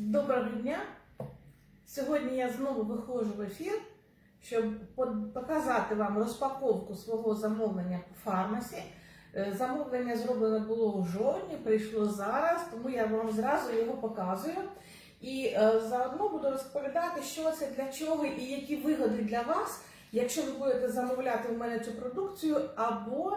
Доброго дня! Сьогодні я знову виходжу в ефір, щоб показати вам розпаковку свого замовлення по фармасі. Е, Замовлення зроблено було у жовтні, прийшло зараз, тому я вам зразу його показую. І е, заодно буду розповідати, що це для чого і які вигоди для вас, якщо ви будете замовляти в мене цю продукцію, або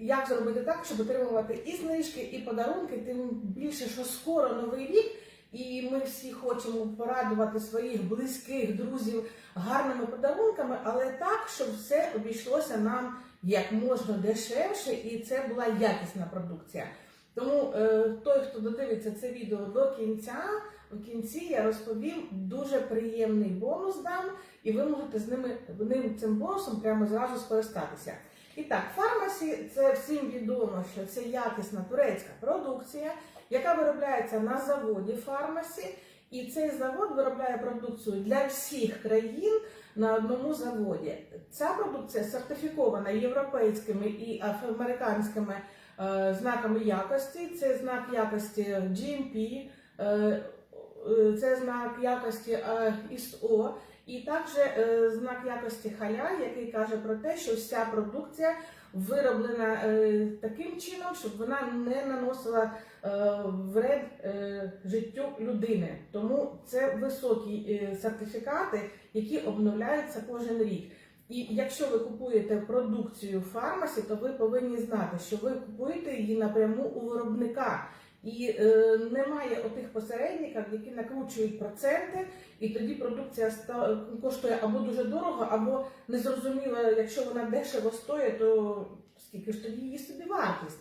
як зробити так, щоб отримувати і знижки, і подарунки, тим більше, що скоро новий рік, і ми всі хочемо порадувати своїх близьких друзів гарними подарунками, але так, щоб все обійшлося нам як можна дешевше, і це була якісна продукція. Тому е, той, хто додивиться це відео до кінця, в кінці я розповім дуже приємний бонус дам, і ви можете з ними ним цим бонусом прямо зразу скористатися. І так, фармасі це всім відомо, що це якісна турецька продукція, яка виробляється на заводі фармасі. І цей завод виробляє продукцію для всіх країн на одному заводі. Ця продукція сертифікована європейськими і американськими е, знаками якості. Це знак якості GMP, е, е, це знак якості ISO. І також е, знак якості халя, який каже про те, що вся продукція вироблена е, таким чином, щоб вона не наносила е, вред життю людини. Тому це високі сертифікати, які обновляються кожен рік. І якщо ви купуєте продукцію фармасі, то ви повинні знати, що ви купуєте її напряму у виробника. І е, немає отих посередників, які накручують проценти, і тоді продукція ста- коштує або дуже дорого, або незрозуміло, якщо вона дешево стоїть, то скільки ж тоді її собі вартість.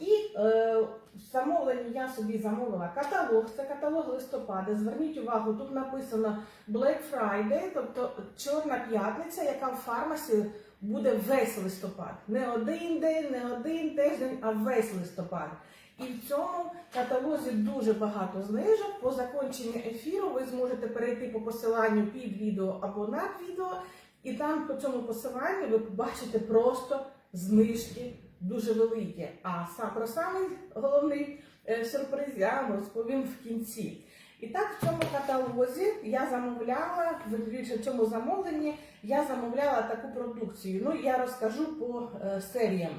І е, в замовленні я собі замовила каталог, це каталог листопада. Зверніть увагу, тут написано Black Friday, тобто Чорна п'ятниця, яка в фармасі буде весь листопад. Не один день, не один тиждень, а весь листопад. І в цьому каталозі дуже багато знижок. По закінченні ефіру ви зможете перейти по посиланню під відео або над відео, і там по цьому посиланню ви побачите просто знижки дуже великі. А про самий головний е, сюрприз я вам розповім в кінці. І так, в цьому каталозі я замовляла, в цьому замовленні я замовляла таку продукцію. Ну, я розкажу по е, серіям.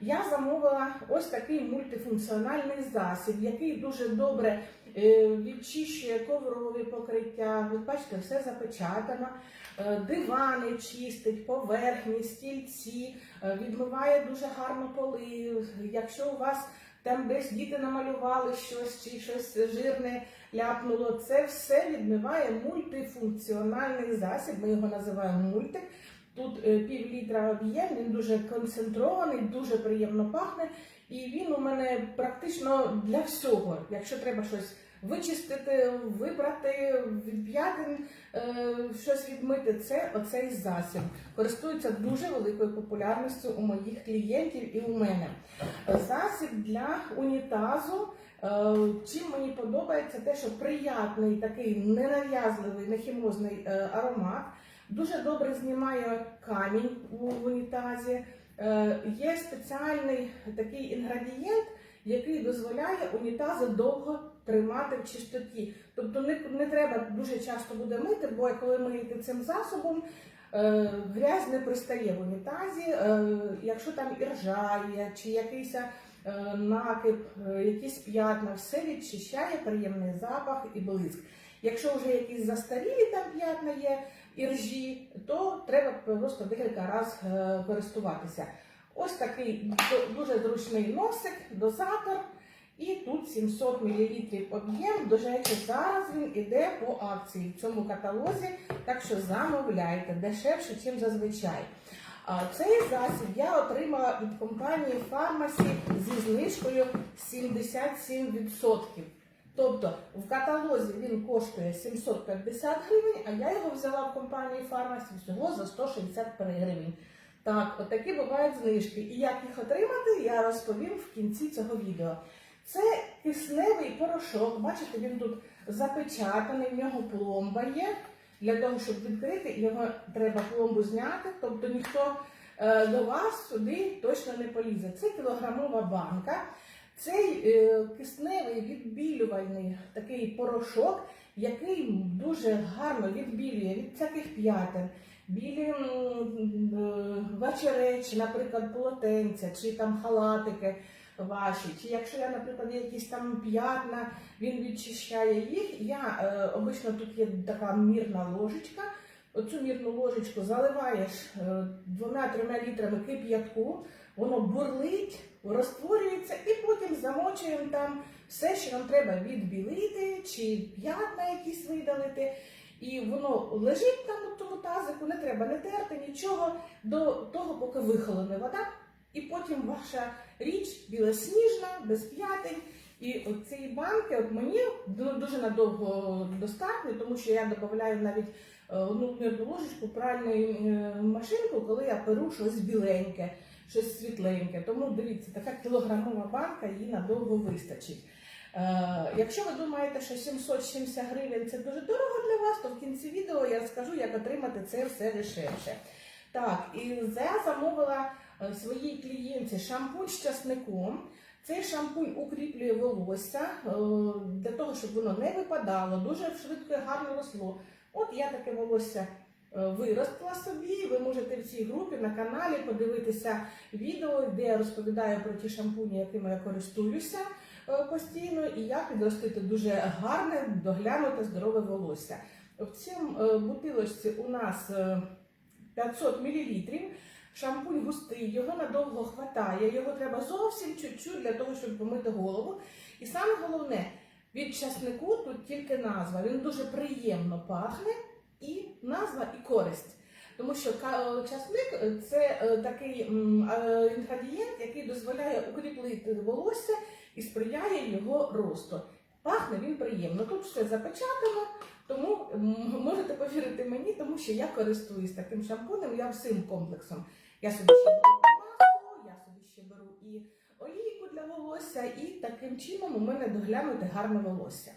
Я замовила ось такий мультифункціональний засіб, який дуже добре е, відчищує коврові покриття. Ви бачите, все запечатано. Е, Дивани чистить, поверхні, стільці, е, відмиває дуже гарно поли. Якщо у вас там десь діти намалювали щось чи щось жирне ляпнуло, це все відмиває мультифункціональний засіб. Ми його називаємо мультик. Тут е, пів літра об'єм, він дуже концентрований, дуже приємно пахне. І він у мене практично для всього. Якщо треба щось вичистити, вибрати від п'ятин, е, щось відмити, це оцей засіб. Користується дуже великою популярністю у моїх клієнтів і у мене. Засіб для унітазу. Е, Чим мені подобається, те, що приятний такий ненав'язливий, нехімозний аромат. Дуже добре знімає камінь у унітазі. Е, Є спеціальний такий інгредієнт, який дозволяє унітази довго тримати в чистоті. Тобто не, не треба дуже часто буде мити, бо коли миєте цим засобом, е, грязь не пристає в унітазі. Е, Якщо там іржа є, чи якийсь накип, якісь п'ятна, все відчищає, приємний запах і блиск. Якщо вже якісь застарілі там п'ятна є, іржі, то треба просто декілька разів е, користуватися. Ось такий дуже зручний носик, дозатор. І тут 700 мл об'єм. До речі, зараз він іде по акції в цьому каталозі, так що замовляйте дешевше, ніж зазвичай. Цей засіб я отримала від компанії Фармасі зі знижкою 77%. Тобто в каталозі він коштує 750 гривень, а я його взяла в компанії Фармасі всього за 163 гривень. Так, отакі бувають знижки. І як їх отримати, я розповім в кінці цього відео. Це кисневий порошок. Бачите, він тут запечатаний, в нього пломба є. Для того, щоб відкрити, його треба пломбу зняти, тобто ніхто е, до вас сюди точно не полізе. Це кілограмова банка. Цей е, кисневий відбілювальний такий порошок, який дуже гарно відбілює від всяких п'ятин, білі е, вечеречі, наприклад, полотенця, чи там халатики ваші, чи якщо я, наприклад, якісь там п'ятна, він відчищає їх. Я е, обично тут є така мірна ложечка. Оцю мірну ложечку заливаєш е, двома-трьома літрами кип'ятку, воно бурлить, розтворюється, і потім замочуємо там все, що нам треба відбілити, чи п'ятна якісь видалити. І воно лежить там у тому тазику, не треба не терти нічого до того, поки вихолоне вода. І потім ваша річ білосніжна, без п'ятень. І от цієї банки, от мені ну, дуже надовго достатньо, тому що я додаю навіть е, одну ложечку пральної е, машинку, коли я перу щось біленьке, щось світленьке. Тому дивіться, така кілограмова банка їй надовго вистачить. Е, якщо ви думаєте, що 770 гривень це дуже дорого для вас, то в кінці відео я скажу, як отримати це все дешевше. Так, і я замовила е, своїй клієнтці шампунь з часником. Цей шампунь укріплює волосся е, для того, щоб воно не випадало, дуже швидко і гарно росло. От я таке волосся е, виростила собі. Ви можете в цій групі на каналі подивитися відео, де я розповідаю про ті шампуні, якими я користуюся е, постійно, і як підростити дуже гарне, доглянуте, здорове волосся. В цьому е, бутилочці у нас е, 500 мл. Шампунь густий, його надовго хватає, його треба зовсім чуть-чуть для того, щоб помити голову. І саме головне, від часнику тут тільки назва. Він дуже приємно пахне, і назва, і користь. Тому що ка- часник е, це е, такий е, інгредієнт, який дозволяє укріплити волосся і сприяє його росту. Пахне він приємно. Тут все запечатано, тому можете повірити мені, тому що я користуюсь таким шампунем, я всім комплексом. Я собі ще беру маску, я собі ще беру і олійку для волосся, і таким чином у мене доглянути гарне волосся.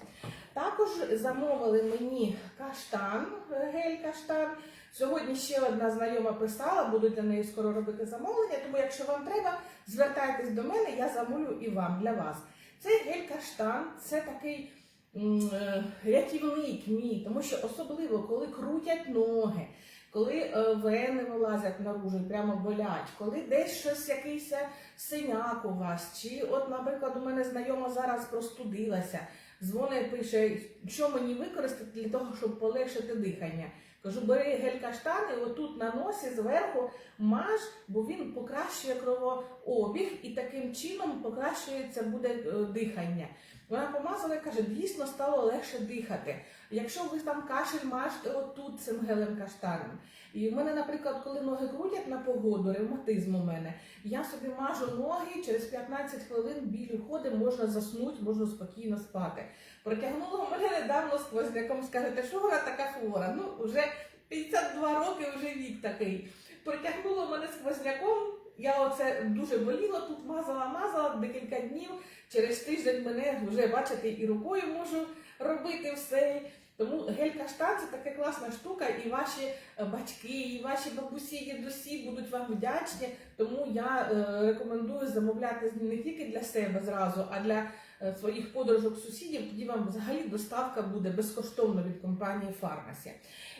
Також замовили мені каштан, е, гель каштан. Сьогодні ще одна знайома писала, буду для неї скоро робити замовлення, тому якщо вам треба, звертайтесь до мене, я замовлю і вам для вас. Цей гель каштан це такий е, рятівник мій, тому що особливо коли крутять ноги, коли е, вени вилазять наружу прямо болять, коли десь щось якийсь синяк у вас, чи от, наприклад, у мене знайома зараз простудилася, дзвонить, пише, що мені використати для того, щоб полегшити дихання. Кажу, бери гель каштани, отут на носі зверху маж, бо він покращує кровообіг і таким чином покращується буде е, дихання. Вона помазала і каже, дійсно стало легше дихати. Якщо ви там кашель мажте отут цим гелем каштаном. І в мене, наприклад, коли ноги крутять на погоду, ревматизм у мене, я собі мажу ноги, через 15 хвилин білі ходи, можна заснути, можна спокійно спати. Протягнуло мене недавно сквозняком, скажете, що вона така хвора? Ну, вже 52 роки, вже вік такий. Протягнуло мене сквозняком. Я оце дуже боліло, тут мазала, мазала декілька днів. Через тиждень мене вже бачите і рукою можу робити все. Тому гель каштан це така класна штука, і ваші е, батьки, і ваші бабусі, дідусі будуть вам вдячні. Тому я е, рекомендую замовляти не тільки для себе зразу, а для е, своїх подружок сусідів. Тоді вам взагалі доставка буде безкоштовно від компанії Фармасі.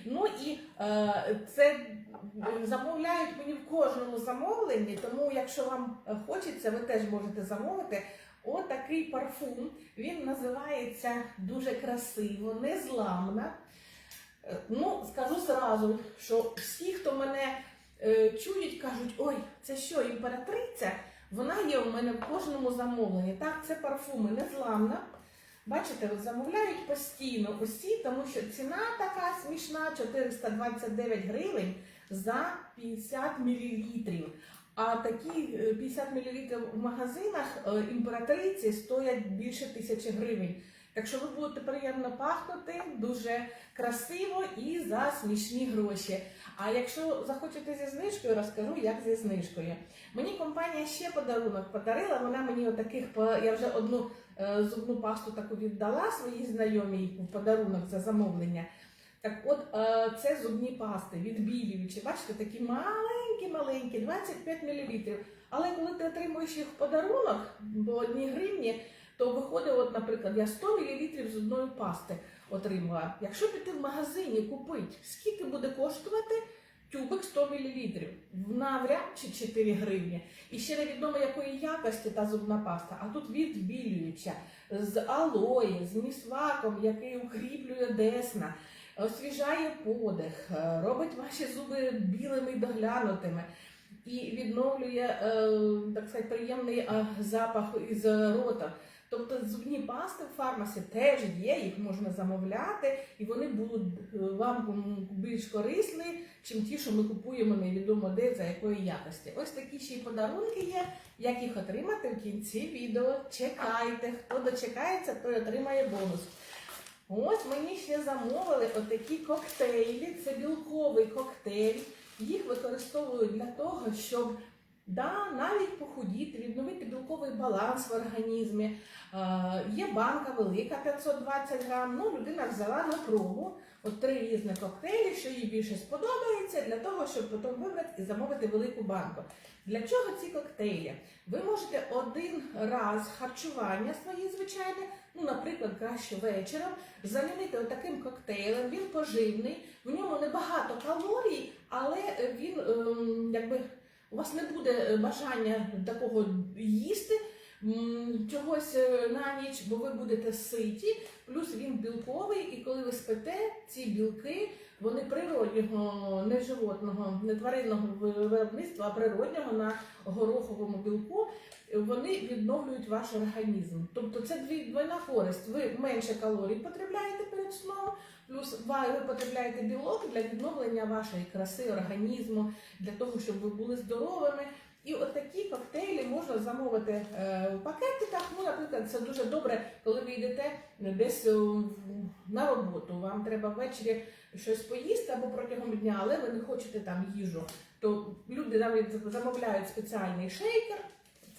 Ну і це замовляють мені в кожному замовленні, тому якщо вам хочеться, ви теж можете замовити. Отакий парфум. Він називається дуже красиво, незламна. Е, Ну, скажу зразу, що всі, хто мене е, чують, кажуть, ой, це що, імператриця? Вона є у мене в кожному замовленні. Так, це парфуми незламна. Бачите, замовляють постійно усі, тому що ціна така смішна 429 гривень за 50 мл. А такі е, 50 мл в магазинах е, імператриці стоять більше тисячі гривень. Так що ви будете приємно пахнути, дуже красиво і за смішні гроші. А якщо захочете зі знижкою, розкажу, як зі знижкою. Мені компанія ще подарунок подарила. Вона мені отаких я вже одну е, зубну пасту таку віддала своїй знайомій подарунок за замовлення. Так от е, це зубні пасти відбілюючі. Бачите, такі маленькі-маленькі, 25 мл. Але коли ти отримуєш їх в подарунок по одній гривні, то виходить, от, наприклад, я 100 мл з одної пасти отримала. Якщо піти в магазині купити, скільки буде коштувати тюбик 100 мл? Навряд чи 4 гривні. І ще невідомо якої якості та зубна паста, а тут відбілююча з алої, з місваком, який укріплює десна, освіжає подих, е, робить ваші зуби білими і доглянутими. І відновлює е, так сказати, приємний е, запах із рота. Тобто зубні пасти в фармасі теж є, їх можна замовляти, і вони будуть вам більш корисні, чим ті, що ми купуємо невідомо де за якої якості. Ось такі ще й подарунки є. Як їх отримати в кінці відео? Чекайте. Хто дочекається, той отримає бонус. Ось мені ще замовили отакі коктейлі. Це білковий коктейль. Їх використовують для того, щоб да, навіть похудіти, відновити білковий баланс в організмі. Е, є банка велика 520 грам. Ну, людина взяла на пробу от три різні коктейлі, що їй більше сподобається, для того, щоб потім вибрати і замовити велику банку. Для чого ці коктейлі? Ви можете один раз харчування своє звичайне, ну, наприклад, краще вечором, замінити отаким коктейлем. Він поживний, в ньому небагато калорій, але він ем, якби у вас не буде бажання такого їсти. Чогось е, на ніч, бо ви будете ситі, плюс він білковий, і коли ви спите, ці білки вони природнього, не животного, не тваринного виробництва, а природнього на гороховому білку, вони відновлюють ваш організм. Тобто це дві двойна користь. Ви менше калорій потребляєте перед сном, плюс ви потребляєте білок для відновлення вашої краси організму, для того, щоб ви були здоровими. І от такі коктейлі можна замовити е, в пакетиках. Ну, наприклад, це дуже добре, коли ви йдете десь е, на роботу. Вам треба ввечері щось поїсти або протягом дня, але ви не хочете там їжу. То люди навіть замовляють спеціальний шейкер.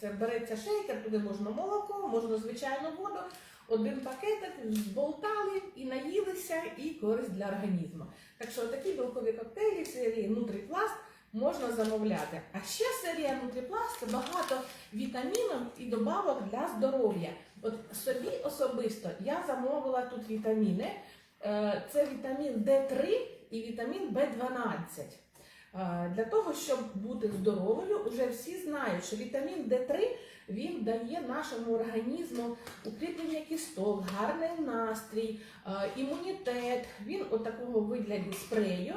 Це береться шейкер, туди можна молоко, можна звичайну воду. Один пакетик зболтали і наїлися, і користь для організму. Так що такі білкові коктейлі серії Нутріпласт можна замовляти. А ще серія Нутріпласт це багато вітамінів і добавок для здоров'я. От собі особисто я замовила тут вітаміни. Е, Це вітамін D3 і вітамін B12. Е, Для того, щоб бути здоровою, вже всі знають, що вітамін D3 він дає нашому організму укріплення кісток, гарний настрій, е, імунітет. Він у такого вигляді спрею.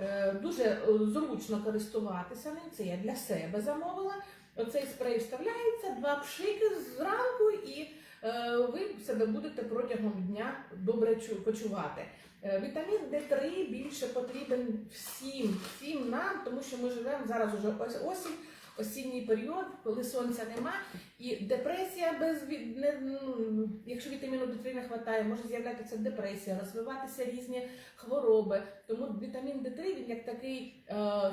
Е, Дуже е, зручно користуватися ним. Це я для себе замовила. Оцей спрей вставляється, два пшики зранку, і е, ви себе будете протягом дня добре чу- почувати. Вітамін Д3 більше потрібен всім, всім нам, тому що ми живемо зараз уже ось осінь, осінній період, коли сонця нема, і депресія без від... не, ну, якщо вітаміну D3 не вистачає, може з'являтися депресія, розвиватися різні хвороби. Тому вітамін Д3 він як такий е,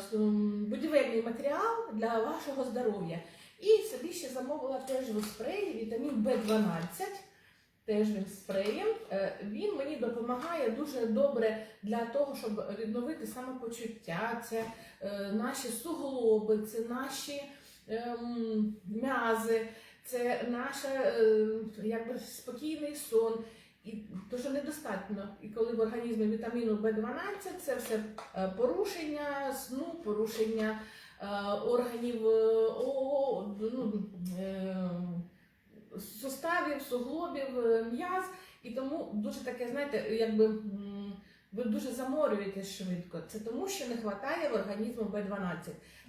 будівельний матеріал для вашого здоров'я. І собі ще замовила теж у спреї вітамін B12. Теж він спреєм. Він мені допомагає дуже добре для того, щоб відновити самопочуття. Це е, наші суглоби, це наші ем, м'язи, це наш е, спокійний сон. І дуже недостатньо. І коли в організмі вітаміну В12, це все е, порушення сну, порушення е, органів о, ну, е, суставів, суглобів, е, м'яз. І тому дуже таке, знаєте, якби ви дуже заморюєтесь швидко. Це тому, що не вистачає в організму В12.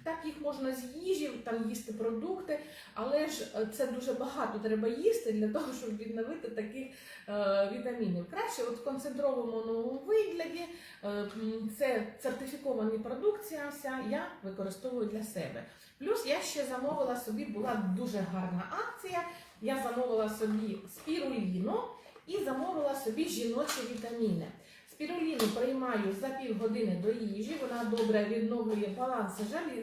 Так їх можна з їжі, там їсти продукти, але ж е, це дуже багато треба їсти для того, щоб відновити таких е, вітамінів. Краще от в концентрованому вигляді е, це сертифікована продукція. Вся я використовую для себе. Плюс я ще замовила собі, була дуже гарна акція. Я замовила собі спіруліну і замовила собі жіночі вітаміни. Спіруліну приймаю за півгодини до їжі. Вона добре відновлює баланс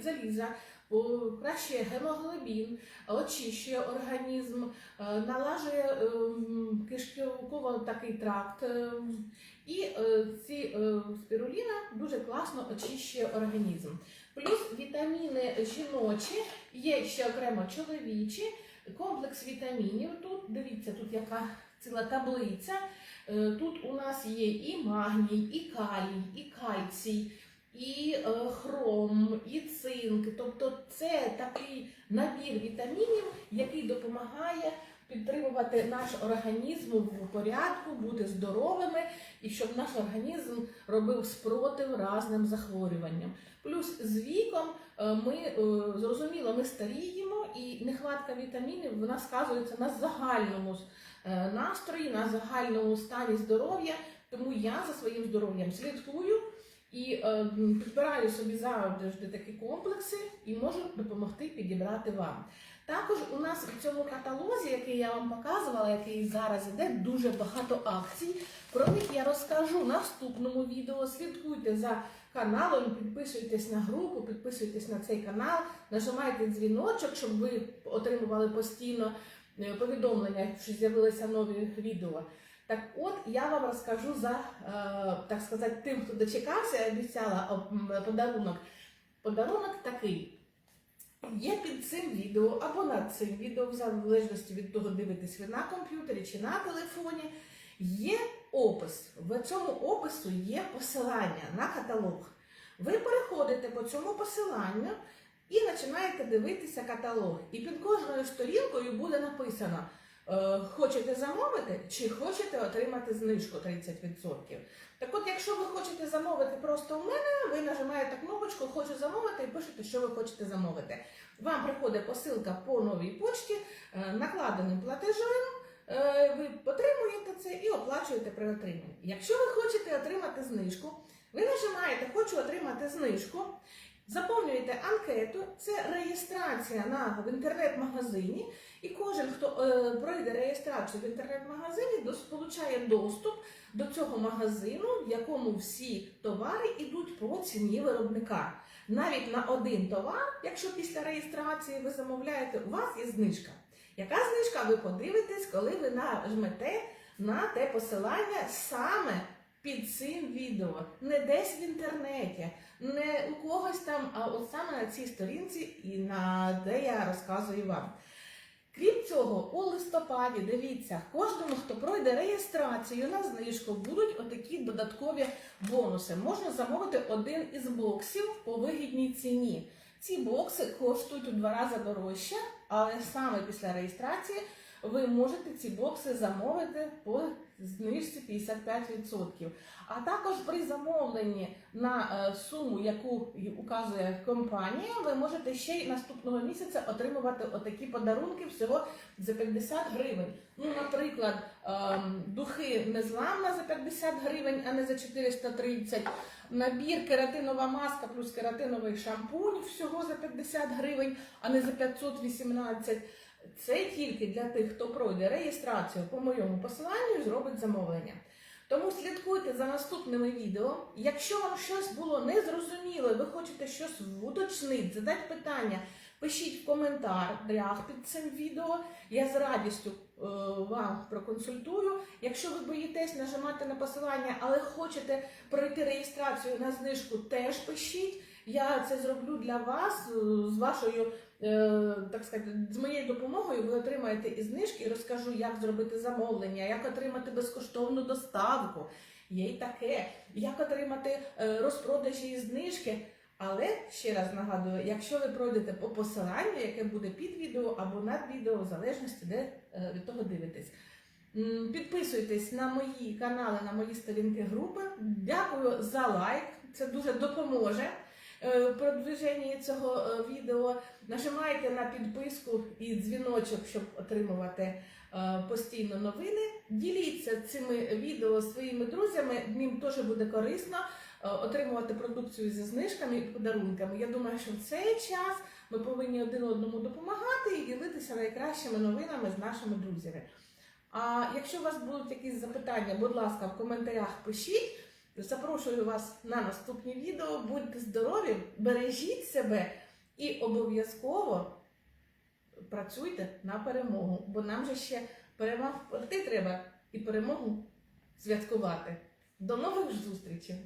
заліза, покращує гемоглобін, очищує організм, е, налажує ем, кишково такий тракт. ем, І е, ці е, спіруліна дуже класно очищує організм. Плюс вітаміни жіночі, є ще окремо чоловічі, комплекс вітамінів. Тут дивіться, тут яка ціла таблиця. Е, Тут у нас є і магній, і калій, і кальцій, і е, хром, і цинк. Тобто це такий набір вітамінів, який допомагає підтримувати наш організм в порядку, бути здоровими і щоб наш організм робив спротив разним захворюванням. Плюс з віком е, ми зрозуміло, ми старіємо, і нехватка вітамінів вона сказується на загальному е, настрої, на загальному стані здоров'я. Тому я за своїм здоров'ям слідкую і е, підбираю собі завжди такі комплекси і можу допомогти підібрати вам. Також у нас в цьому каталозі, який я вам показувала, який зараз іде, дуже багато акцій. Про них я розкажу в наступному відео. Слідкуйте за каналом, підписуйтесь на групу, підписуйтесь на цей канал, нажимайте дзвіночок, щоб ви отримували постійно е, повідомлення, що з'явилися нові відео. Так от я вам розкажу за, е, так сказати, тим, хто дочекався, обіцяла подарунок. Подарунок такий. Є під цим відео або над цим відео, в залежності від того, дивитесь ви на комп'ютері чи на телефоні. Є опис. В цьому опису є посилання на каталог. Ви переходите по цьому посиланню і починаєте дивитися каталог. І під кожною сторінкою буде написано: е, хочете замовити чи хочете отримати знижку 30%. Так от, якщо ви хочете замовити просто у мене, ви нажимаєте кнопочку Хочу замовити і пишете, що ви хочете замовити. Вам приходить посилка по новій почті е, накладеним платежем. Е, Ви отримуєте це і оплачуєте при отриманні. Якщо ви хочете отримати знижку, ви нажимаєте Хочу отримати знижку, заповнюєте анкету, це реєстрація на в інтернет-магазині, і кожен, хто е, пройде реєстрацію в інтернет-магазині, получає доступ до цього магазину, в якому всі товари йдуть по ціні виробника. Навіть на один товар, якщо після реєстрації ви замовляєте, у вас є знижка. Яка знижка ви подивитесь, коли ви нажмете на те посилання саме під цим відео, не десь в інтернеті, не у когось там, а от саме на цій сторінці, і на де я розказую вам. Крім цього, у листопаді, дивіться, кожному, хто пройде реєстрацію на знижку, будуть отакі додаткові бонуси. Можна замовити один із боксів по вигідній ціні. Ці бокси коштують у два рази дорожче, але саме після реєстрації ви можете ці бокси замовити по знижці 55%. А також при замовленні на е, суму, яку указує компанія, ви можете ще й наступного місяця отримувати отакі подарунки всього за 50 гривень. Ну, наприклад, ем, духи незламна за 50 гривень, а не за 430. Набір кератинова маска плюс кератиновий шампунь всього за 50 гривень, а не за 518. Це тільки для тих, хто пройде реєстрацію по моєму посиланню і зробить замовлення. Тому слідкуйте за наступними відео. Якщо вам щось було незрозуміло, ви хочете щось уточнити, задати питання, пишіть в коментарях під цим відео. Я з радістю вам проконсультую. Якщо ви боїтесь нажимати на посилання, але хочете пройти реєстрацію на знижку, теж пишіть. Я це зроблю для вас е, з вашою, е, так сказати, з моєю допомогою. Ви отримаєте і знижки, і розкажу, як зробити замовлення, як отримати безкоштовну доставку. Є й таке, як отримати е, розпродажі і знижки. Але ще раз нагадую, якщо ви пройдете по посиланню, яке буде під відео або над відео, в залежності, де е, від того дивитесь. Підписуйтесь на мої канали, на мої сторінки групи. Дякую за лайк. Це дуже допоможе е, в продвиженні цього е, відео. Нажимайте на підписку і дзвіночок, щоб отримувати постійно новини. Діліться цими відео своїми друзями. Їм теж буде корисно отримувати продукцію зі знижками і подарунками. Я думаю, що в цей час ми повинні один одному допомагати і ділитися найкращими новинами з нашими друзями. А якщо у вас будуть якісь запитання, будь ласка, в коментарях пишіть. Запрошую вас на наступні відео. Будьте здорові, бережіть себе І обов'язково працюйте на перемогу, бо нам же ще перемогти треба і перемогу святкувати. До нових зустрічей!